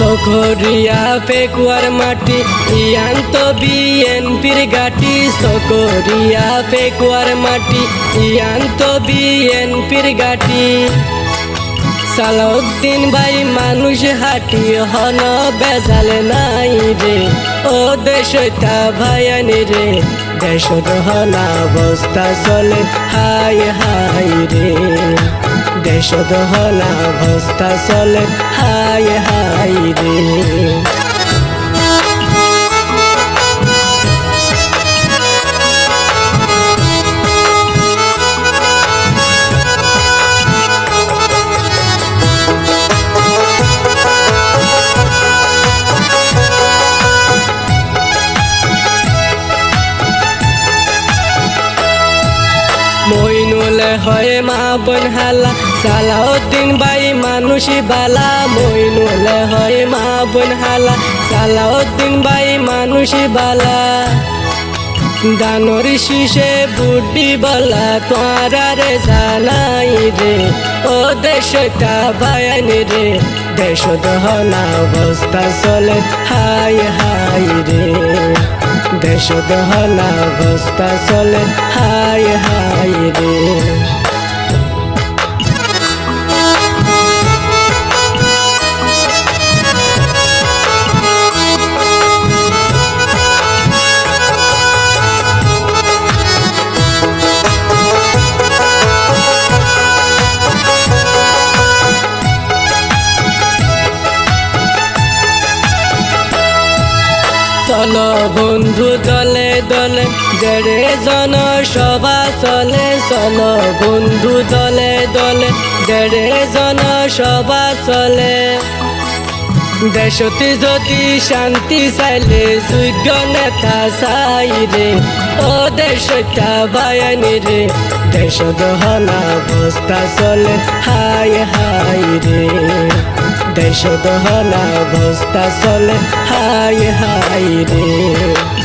সকরিয়া পেকুয়ার মাটি, ইয়ান্ত বিএনপির গাটি। সকরিয়া পেকুয়ার মাটি, ইয়ান্ত বিএনপির গাটি। সালাউদ্দিন ভাই, মানুষ হাঁটি, হন বেজালে নাই রে। ও দেশটা ভাইয়ানি রে। দেশ দহনা অবস্থা চলে হাই হাই রে। দেশ হলা ভস্তা চলে। হায় হায় রে। মইনুলে হয় মা বোন হালা, সালাউদ্দিন বাই মানুষই বালা। মইনুলে হয় মা বোন হালা, সালাউদ্দিন বাই মানুষই বালা। দানর শিষে বুদ্ধি বলা তোরা জানাই রে, ও দেশটা বায়ানি রে। দেশ দহনা অবস্থা চলে হাই হাই রে। দেশ দহনা অবস্থা চলে হায় হায় রে। চলো বন্ধু দলে দলে জেড়ে জন সভা চলে, চলো বন্ধু দলে দলে জেড়ে জন সভা চলে। দেশতে যদি শান্তি চাইলে, যোগ্য নেতা চাই রে, ও দেশটা বায়ানি রে। দেশ দহনা অবস্থা চলে হাই হাই রে। দেশ দহলা বস্তা চলে হাই হাই রে।